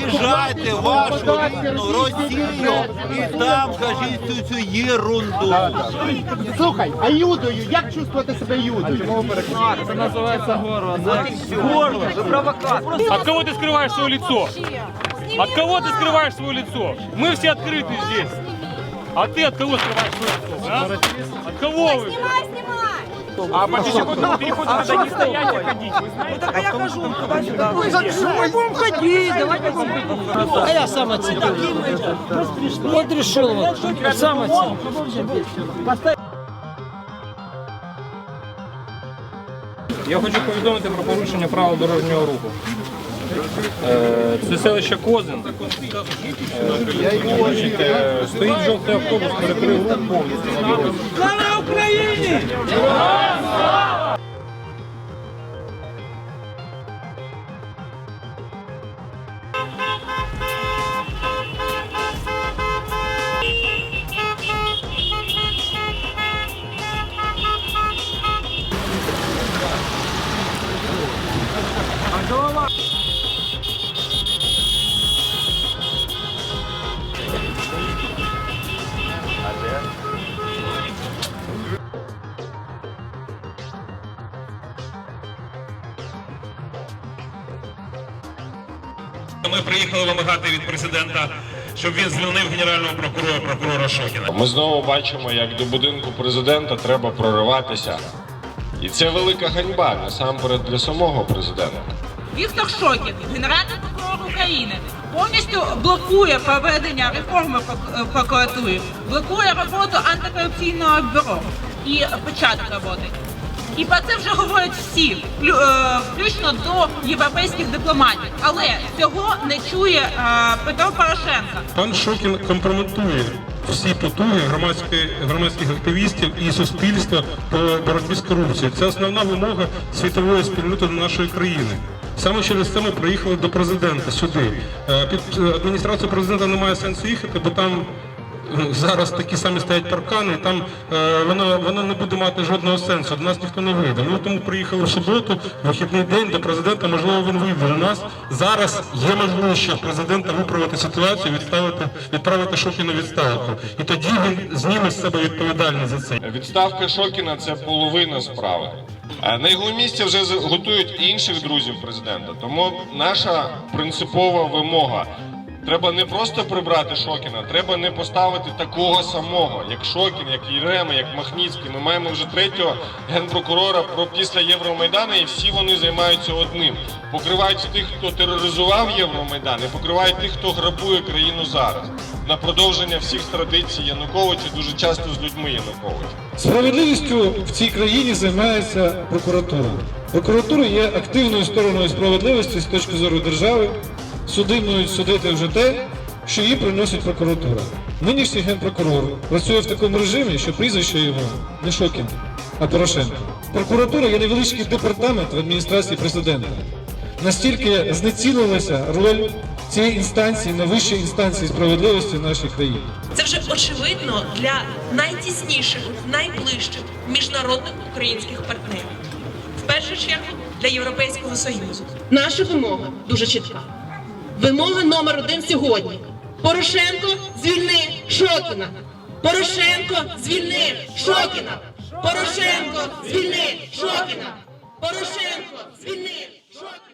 Обіжайте вашу рідну Росію і там кажіть цю цю єрунду. Слухай, а юдою, як чувствувати себе юдою? Це називається горло. Горло, ви провокатор. От кого ты скрываешь свое лицо? От кого ты скрываешь свое лицо? Мы все открыты здесь. А ты от кого скрываешь свое лицо? а? От кого вы? Снимай, снимай! А по пешеходному переходу надо не стоять, а ходить, вы знаете? А я хожу туда-сюда. Мы будем ходить, давайте будем А я сам оценил. Вот решил, вот, сам оценил. Я хочу повідомити про порушення правил дорожнього руху. Е, Це селище Козин. Е, е, Стоїть жовтий автобус, перекрив рух повністю. Слава Україні! Ми приїхали вимагати від президента, щоб він звільнив генерального прокурора прокурора Шокіна. Ми знову бачимо, як до будинку президента треба прориватися. І це велика ганьба насамперед для самого президента. Віктор Шокін, генеральний прокурор України, повністю блокує проведення реформи прок- прокуратури, блокує роботу антикорупційного бюро і початок роботи. І про це вже говорять всі, е, включно до європейських дипломатів. Але цього не чує е, Петро Порошенко. Пан Шокін компрометує всі потуги громадської громадських активістів і суспільства по боротьбі з корупцією. Це основна вимога світової спільноти нашої країни. Саме через це ми приїхали до президента сюди. Е, Під адміністрацію президента немає сенсу їхати, бо там зараз такі самі стоять паркани, там е, воно, воно не буде мати жодного сенсу. До нас ніхто не вийде. Ми тому приїхали в суботу, вихідний день до президента. Можливо, він вийде до нас. Зараз є можливість ще президента виправити ситуацію, відставити, відправити Шокіна відставку. І тоді він зніме з себе відповідальність за це. Відставка Шокіна це половина справи. На його місці вже готують інших друзів президента. Тому наша принципова вимога. Треба не просто прибрати Шокіна, треба не поставити такого самого, як Шокін, як Єрема, як Махніцький. Ми маємо вже третього генпрокурора про після Євромайдану, і всі вони займаються одним. Покривають тих, хто тероризував Євромайдан, і покривають тих, хто грабує країну зараз. На продовження всіх традицій Януковича дуже часто з людьми Януковича. Справедливістю в цій країні займається прокуратура. Прокуратура є активною стороною справедливості з точки зору держави. Суди судити вже те, що їй приносить прокуратура. Нинішній генпрокурор працює в такому режимі, що прізвище його не Шокін, а Порошенко. Прокуратура є невеличкий департамент в адміністрації президента. Настільки знецілилася роль цієї інстанції на вищій інстанції справедливості в нашій країні. Це вже очевидно для найтісніших, найближчих міжнародних українських партнерів. В першу чергу для Європейського Союзу. Наша вимога дуже чітка. Вимога номер один сьогодні. Порошенко звільни Шокіна. Порошенко звільни Шокіна. Порошенко звільни Шокіна. Порошенко звільни Шокіна.